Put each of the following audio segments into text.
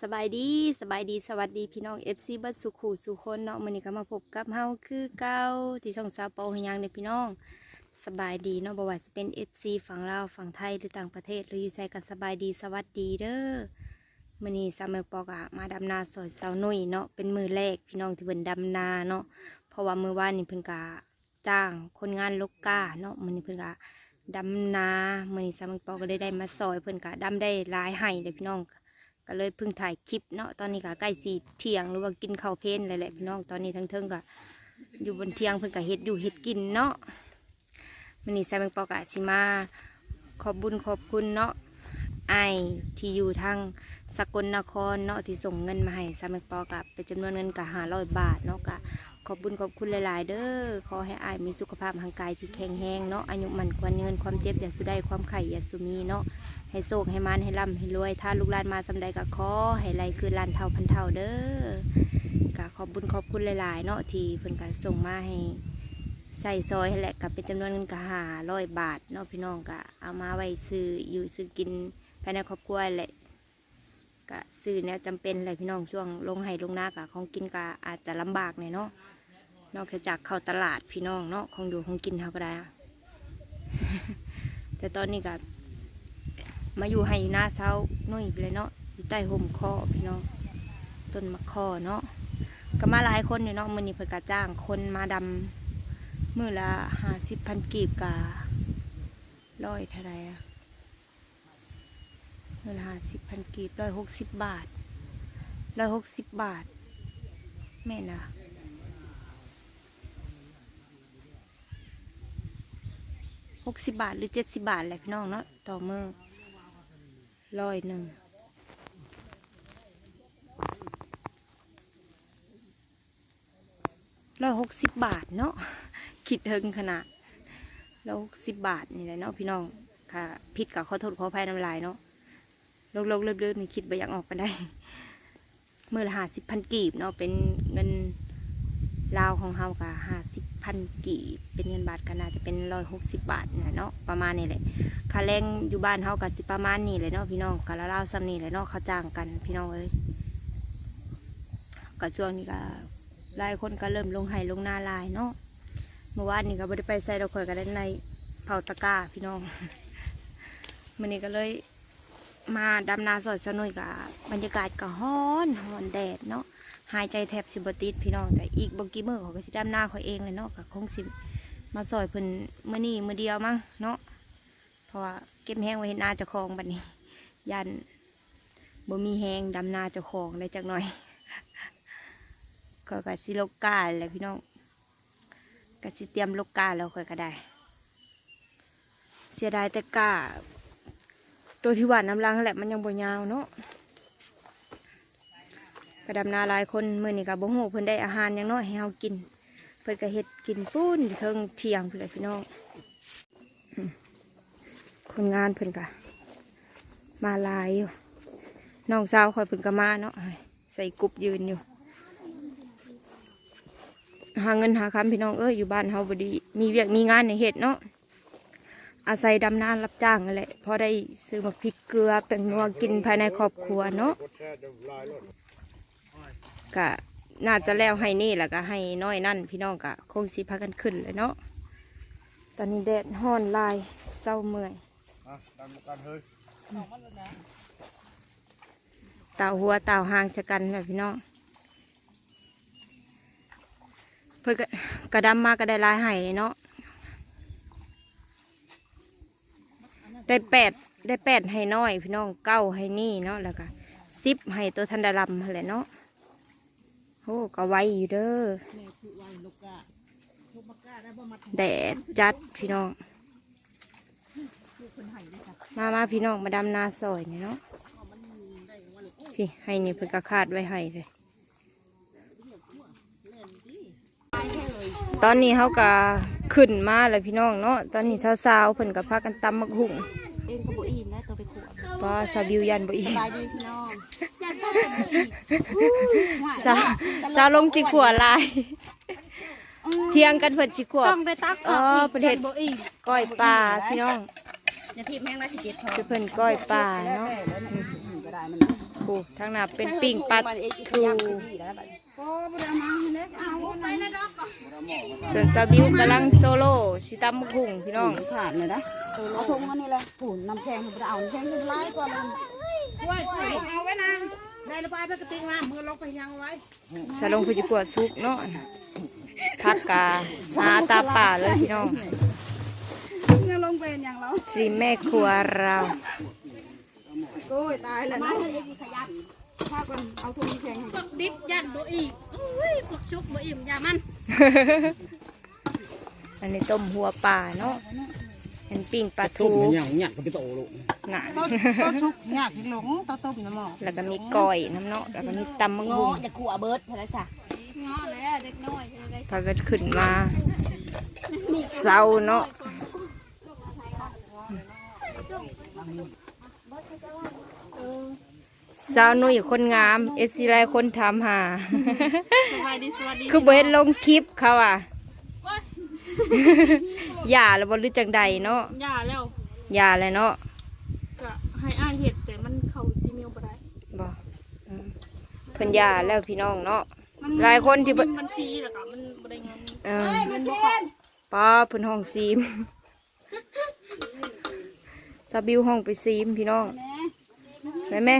สบายดีสบายดีสวัสดีพี่น้อง FC เบัดสุขูสุคนเนาะมื้อนี้ก็มาพบกับเฮาคือเก่าที่ช่องสาวเปาหยังในพี่น้องสบายดีเนาะบ่ว่าจะเป็น FC ฝั่งลาวฝั่งไทยหรือต่างประเทศหรืออยู่ไสกันสบายดีสวัสดีเด้อมื้อนี้สาเมืองปอกอะมาดำนาซอยสาวนุ่ยเนาะเป็นมือแรกพี่น้องที่เพิ่นดำนาเนาะเพราะว่ามือว่านนี้เพิ่นก็จ้างคนงานลูกกาเนาะมื้อนี้เพิ่นก็ดำนามื้อนี้สาเมืองปอก็ได้ได้มาซอยเพิ่นก็ดำได้หลายให้เลยพี่น้อง ก็เลยเพิ่งถ่ายคลิปเนาะตอนนี้ก็ใกล้สีเที่ยงหรือว่ากินข้าวเพลนเลยแหละพี่น้องตอนนี้ทั้งเทิงก็อยู่บนเที่ยงเพิ่นก็เฮ็ดอยู่เฮ็ดกินเนาะมันนี่แซมงปอกะสิมาขอบบุญขอบคุณเนาะไอายที่อยู่ทางสกลนครเนาะที่ส่งเงินมาให้แซมงปอกะเป็นจำนวนเงินกะห้าร้อยบาทเนาะกะขอบบุญขอบคุณหลาย ๆ เด้อขอให้อายมีสุขภาพทางกายที่แข็งแรงเนาะอายุมันควรเงินความเจ็บอย่าสุได้ความไข่อย่าสุมีเนาะ ให้โศกให้มันให้ร่ำให้รวย ถ้าลูกหลานมาสำใดก็ขอให้ไหลคือลานเท่าพันเท่าเด้อกะขอบบุญขอบคุณหลาย ๆ เนาะที่เพิ่นก็ส่งมาให้ใส่ซอยให้แหละกับเป็นจำนวนเงินกะหาร้อยบาทเนาะพี่น้องกะเอามาไว้ซื้ออยู่ซื้อกินภายในครอบครัวแหละกะซื้อเนี่ยจำเป็นเลยพี่น้องช่วงลงไห้ลงนากะของกินกะอาจจะลำบากหน่อยเนาะนอกจากเข้าตลาดพี่น้องเนาะของอยู่ของกินเขาก็ได้แต่ตอนนี้กะ มาอยู่ให้หน้าเช้านุ่ยไปเลยเนาะอยู่ใต้ห่มคอพี่น้องต้นมะคอเนาะก็มาหลายคนอยู่เนาะมือนี้เพิ่นกะจ้างคนมาดำมือละห้าสิบพันกีบกะร้อยเท่าไรอะมือละห้าสิบพันกีบร้อยหกสิบบาทร้อยหกสิบบาท แม่นะหกสิบบาทหรือเจ็ดสิบบาทแหละพี่น้องเนาะต่อมือ ร้อยหนึ่งร้อยหกสิบบาทเนาะคิดเทิงขนาดร้อยหกสิบบาทนี่แหละเนาะพี่น้องค่ะผิดกับขอโทษขออภัยน้ำลายเนาะโลกโลกเลื่อนๆนี่คิดไปยังออกไปได้เมื่อละห้าสิบพันกีบเนาะเป็นเงินลาวของเฮากะห้าสิบ พันกีบเป็นเงินบาทก็น่าจะเป็นร้อยหกสิบบาทนะเนาะประมาณนี้แหละค่าแรงอยู่บ้านเฮาก็สิประมาณนี้เลยเนาะพี่น้องกะละเล่าซ้ำนี่เลยเนาะเขาจ้างกันพี่น้องเอ้ยก็ช่วงนี้ก็หลายคนก็เริ่มลงไห้ลงหน้าลายเนาะเมื่อวานนี้ก็ไม่ได้ไปใส่ดอกข่อยก็ได้ในเผาตะกร้าพี่น้องมื่อนี้ก็เลยมาดำนาสอยสนุยกับบรรยากาศก็ฮ้อนฮ้อนแดดเนาะ หายใจแทบสิบติดพี่น้องแต่อีกบางกี่มือเขาก็สิดำนาเขาเองเลยเนาะก็คงสิมาซอยเพิ่นมื่อนี้มือเดียวมั้งเนาะเพราะว่าเก็บแห้งไว้เห็นนาจ้าของบัดนี้ ยันบ่มีแห้งดำนาจ้าของได้จักหน่อย ก็กะสิโลกกาแหละพี่น้องกะสิเตรียมโลกกาแล้วค่อยก็ได้ เสียดายแต่กาตัวที่หวานน้ำลังแหละมันยังบ่ยาวเนาะ กระดำนาหลายคนมื้อนี้ก็บ่ฮู้เพิ่นได้อาหารหยังน้อยให้เฮากิน เพิ่นก็เฮ็ดกินปุ้นเทิงเทียงเพิ่นแหละพี่น้องคนงานเพิ่นกะมาลายอยู่น้องสาวคอยเพิ่นก็มาเนาะใส่กรุบยืนอยู่ หาเงินหาคำพี่น้องเอ้ยอยู่บ้านเฮาบดีมีเวียกมีงานในเฮ็ดเนาะอาศัยดำนารับจ้างนั่นแหละพอได้ซื้อมาพริกเกลือแป้งนัวกินภายในครอบครัวเนาะ ก็น่าจะแล้วให้นี่แหละก็ให้น้อยนั่น พี่น้องก็คงสิพากันขึ้นเลยเนาะตอนนี้แดดฮ้อนหลายเศร้าเมื่อยอะดันกันเฮ้ยเต่าหัวเต่าหางชะกันแบบพี่น้องเพื่อกระกระดำมาก็ได้หลายไห้เลยเนาะได้แปดได้แปดให้น้อย พี่น้องเก้าให้นี่เนาะแล้วก็สิบให้ตัวทันดาลำอะไรเนาะ โอ้ก็ไวอยู่เด้อแดดจัดพี่น้อง มามาพี่น้องมาดำนาซอยนี่เนาะพี่ให้นี่เพิ่นก็คาดไว้ให้เลย ตอนนี้เขาก็ขึ้นมาแล้วพี่น้องเนาะตอนนี้สาวๆเพิ่นก็พากันตำมักหุ่งเองก็บ่อิ่มนะตัวไปขวดก็สาวบิวยันบ่อีสบายดีพี่น้อง สาวสาวลงสิขัวลาย เที่ยงกันเพิ่นสิขัวต้องได้ตักอ๋อประเทศบ่อิ่มก้อยปลาพี่น้องอย่าทิพแม่งละสิเก็บพอคือเพิ่นก้อยปลาเนาะโอ้ทางหน้าเป็นปิ้งปลาทูโอ้บ่ได้มาเล็กเอาไปนะดอกส่วนซาบิวกำลังโซโล่ชิตามกุ้งพี่น้องผ่านเลยนะเอาถุงอันนี้เลยผูนน้ำแข็งบ่ได้เอาน้ำแข็งขึ้นไล่ก่อนเลยเอาไว้นาง ได้ระบายไปกระติงน้ำมือลงไปยังไว้สาลงพุจิกัวซุกเนาะพักกาหาตาป่าเลยพี่น้องเงินลงไปยังแล้วทีมแม่ครัวเราโอ้ยตายแล้วนะถ้ากันเอาถุงน้ำแข็งให้พวกดิบยันบ่อีกอุ้ยพวกชุบบ่อิ่มอย่ามัน อันนี้ต้มหัวปลาเนาะ เป็นปิ้งปลาทูมันยังหยัดก็ไปโตลูกหนาต้นต้นชุกยากที่หลงต้นต้มน้ำหมอกแล้วก็มีก้อยน้ำเนาะแล้วก็มีตำมะงุ่มจะขัวเบิร์ดพะไรสะงอแล้วเด็กน้อยอะไรพากันขึ้นมาเศร้าเนาะสาวนุ่ยคนงามเอฟซีไลคนถามหาสวัสดีสวัสดีคือเบิดลงคลิปเขาอะ อย่าแล้วบหรือจังใดเนาะอย่าแล้วอย่าเลยเนาะก็ให้อ้ายเห็ดแต่มันเข้าจีเมลบ่ได้บอกอืมเพิ่นอย่าแล้วพี่น้องเนาะหลายคนที่เบิ่งมันฟรีแล้วก็มันบ่ได้เงินเออป้าเพิ่นห้องซีมซาบิวห้องไปซีมพี่น้องไปไหม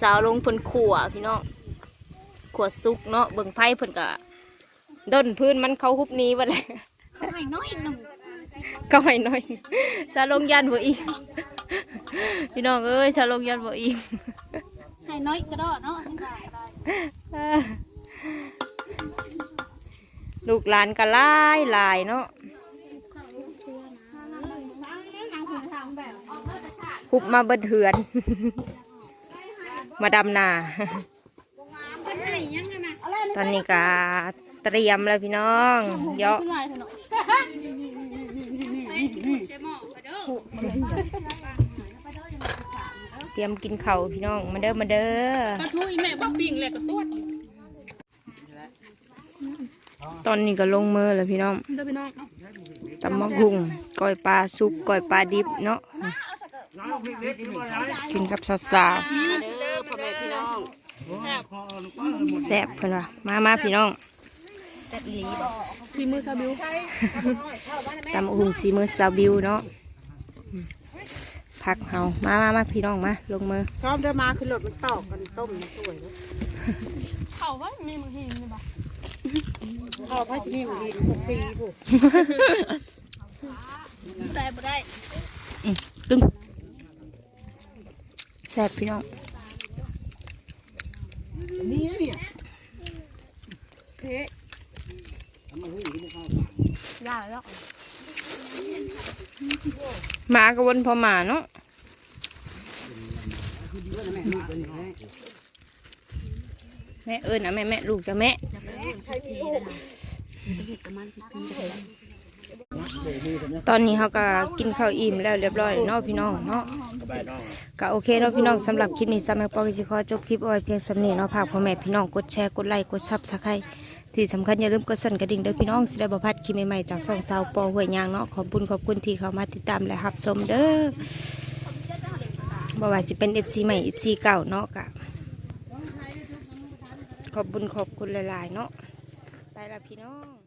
สาวลงเพิ่นขัวพี่น้องขัวซุกเนาะเบิ่งไพ่เพิ่นก็ ด้นพื้นมันเขาฮุบหนี้บ่เลยเขาให้น้อยหนึ่งก็ให้น้อยสาวลงยันบ่อีกพี่น้องเอ้ยสาวลงยันบ่อีกให้น้อยก็ได้เนาะให้ได้ได้ลูกหลานก็หลายหลายเนาะหุบมาเบิดเหือน มาดำนาเพิ่นให้ยังไงนะตอนนี้ก็ เตรียมแล้วพี่น้องเยาะขึ้นลายเถอะเนาะเฮ้ยเจ๊หมอไปเด้อเตรียมกินข้าวพี่น้องมาเด้อมาเด้อปลาทูอีแม่บ่ปิ้งแล้วก็ตวดตอนนี้ก็ลงมือแล้วพี่น้องเด้อพี่น้องตำมะฮุงก้อยปลาซุปก้อยปลาดิบเนาะกินกับสาวเด้อพ่อแม่พี่น้องแซ่บๆแซ่บเพิ่นว่ามามาพี่น้อง ฝีมือซาบิวตำมะฮุงสีมือสาวบิวเนาะอืมผักเฮามามามาพี่น้องมา ลงมือชอบเดินมาคือรถมันตอกกันต้มสวยเขาว่ามีมือหินนี่บ่ข้าวพาชิมีหมูดีผูกฟรีผูกแต่บ่ได้ตึ้งแซ่บพี่น้องนี่เนี่ยเชะ ได้แล้วหมากระวนพอหมาเนาะแม่เอิญนะแม่แม่ลูกจะแม่ตอนนี้เขาก็กินข้าวอิ่มแล้วเรียบร้อยเนาะพี่น้องเนาะก็โอเคเนาะพี่น้องสำหรับคลิปนี้สมัยปอกิสิขอจบคลิปเอาไว้เพียงสำเนี้เนาะฝากพ่อแม่พี่น้องกดแชร์กดไลค์กดซับสไครต์ ที่สำคัญอย่าลืมกดสั่นกระดิ่งเด้อพี่น้องสิได้บ่พลาดคลิปใหม่ๆจากสองสาวปอหวยยางเนาะขอบคุณขอบคุณที่เข้ามาติดตามและรับชมเด้อบ่ว่าจะเป็น FC ใหม่ FC เก่าเนาะกะขอบคุณขอบคุณหลายๆเนาะไปละพี่น้อง